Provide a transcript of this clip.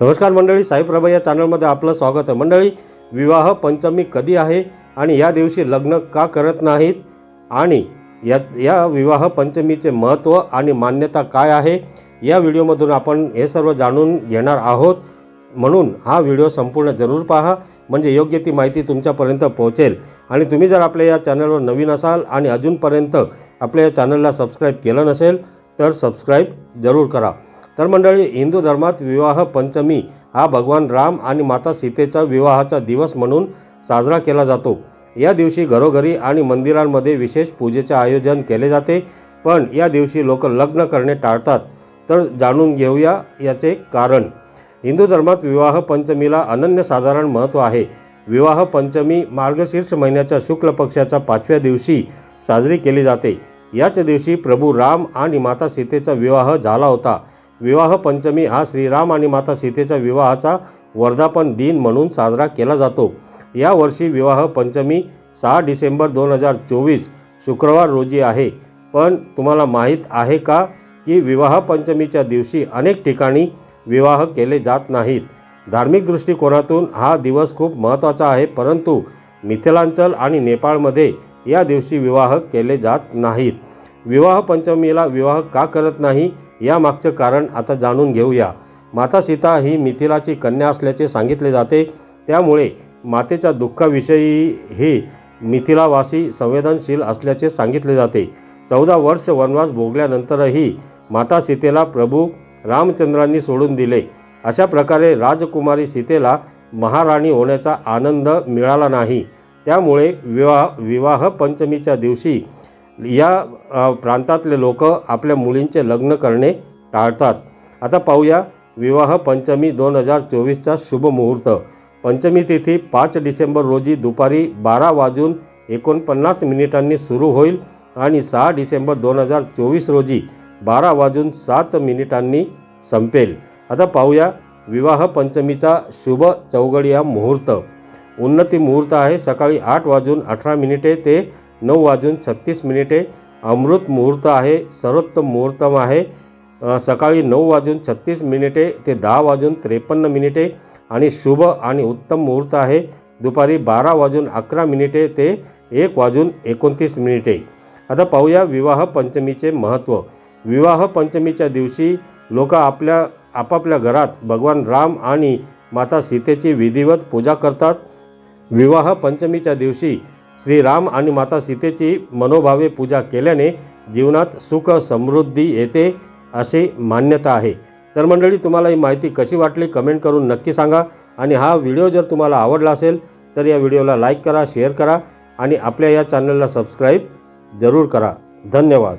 नमस्कार मंडळी साईप्रभा या चॅनलमध्ये आपलं स्वागत आहे. मंडळी विवाह पंचमी कधी आहे आणि या दिवशी लग्न का करत नाहीत? आणि या या विवाह पंचमीचे महत्त्व आणि मान्यता काय आहे? या व्हिडिओमधून आपण हे सर्व जाणून घेणार आहोत. म्हणून हा व्हिडिओ संपूर्ण जरूर पहा. म्हणजे योग्य ती माहिती तुमच्यापर्यंत पोहोचेल. आणि तुम्ही जर आपल्या या चॅनलवर नवीन असाल आणि अजूनपर्यंत आपल्या या चॅनलला सबस्क्राईब केलं नसेल तर सबस्क्राईब जरूर करा. तर मंडळी हिंदू धर्मात विवाह पंचमी हा भगवान राम आणि माता सीतेचा विवाहाचा दिवस म्हणून साजरा केला जातो. या दिवशी घरोघरी आणि मंदिरांमध्ये विशेष पूजेचे आयोजन केले जाते. पण या दिवशी लोक लग्न करणे टाळतात. तर जाणून घेऊया याचे कारण. हिंदू धर्मात विवाह पंचमीला अनन्यसाधारण महत्त्व आहे. विवाह पंचमी मार्गशीर्ष महिन्याच्या शुक्ल पक्षाच्या पाचव्या दिवशी साजरी केली जाते. याच दिवशी प्रभू राम आणि माता सीतेचा विवाह झाला होता. विवाह पंचमी हा श्रीराम आणि माता सीतेच्या विवाहाचा वर्धापन दिन म्हणून साजरा केला जातो. यावर्षी विवाह पंचमी सहा डिसेंबर दोन हजार चोवीस शुक्रवार रोजी आहे. पण तुम्हाला माहीत आहे का की विवाह पंचमीच्या दिवशी अनेक ठिकाणी विवाह केले जात नाहीत. धार्मिक दृष्टिकोनातून हा दिवस खूप महत्त्वाचा आहे परंतु मिथिलांचल आणि नेपाळमध्ये या दिवशी विवाह केले जात नाहीत. विवाह पंचमीला विवाह का करत नाही? यामागचं कारण आता जाणून घेऊया. माता सीता ही मिथिलाची कन्या असल्याचे सांगितले जाते. त्यामुळे मातेच्या दुःखाविषयी हे मिथिलावासी संवेदनशील असल्याचे सांगितले जाते. चौदा वर्ष वनवास भोगल्यानंतरही माता सीतेला प्रभू रामचंद्रांनी सोडून दिले. अशा प्रकारे राजकुमारी सीतेला महाराणी होण्याचा आनंद मिळाला नाही. त्यामुळे विवाह विवाह पंचमीच्या दिवशी या प्रांतातले लोक आपल्या मुलींचे लग्न करणे टाळतात. आता पाहूया विवाह पंचमी दोन हजार चोवीसचा शुभ मुहूर्त. पंचमी तिथी पाच डिसेंबर रोजी दुपारी बारा वाजून एकोणपन्नास मिनिटांनी सुरू होईल आणि सहा डिसेंबर दोन हजार चोवीस रोजी बारा वाजून सात मिनिटांनी संपेल. आता पाहूया विवाह पंचमीचा शुभ चौघडिया मुहूर्त. उन्नती मुहूर्त आहे सकाळी आठ वाजून अठरा मिनिटे ते नऊ वाजून छत्तीस मिनिटे अमृत मुहूर्त आहे सर्वोत्तम मुहूर्तम आहे. सकाळी नऊ वाजून छत्तीस मिनिटे ते दहा वाजून त्रेपन्न मिनिटे आणि शुभ आणि उत्तम मुहूर्त आहे. दुपारी बारा वाजून अकरा मिनिटे ते एक वाजून एकोणतीस मिनिटे. आता पाहूया विवाह पंचमीचे महत्त्व. विवाह पंचमीच्या दिवशी लोक आपल्या आपापल्या घरात भगवान राम आणि माता सीतेची विधिवत पूजा करतात. विवाह पंचमीच्या दिवशी श्रीराम आणि माता सीतेची मनोभावे पूजा केल्याने जीवनात सुख समृद्धी येते अशी मान्यता आहे. तर मंडळी तुम्हाला ही माहिती कशी वाटली कमेंट करून नक्की सांगा आणि हा व्हिडिओ जर तुम्हाला आवडला असेल तर या व्हिडिओला लाईक करा शेअर करा आणि आपल्या या चॅनलला सबस्क्राईब जरूर करा. धन्यवाद.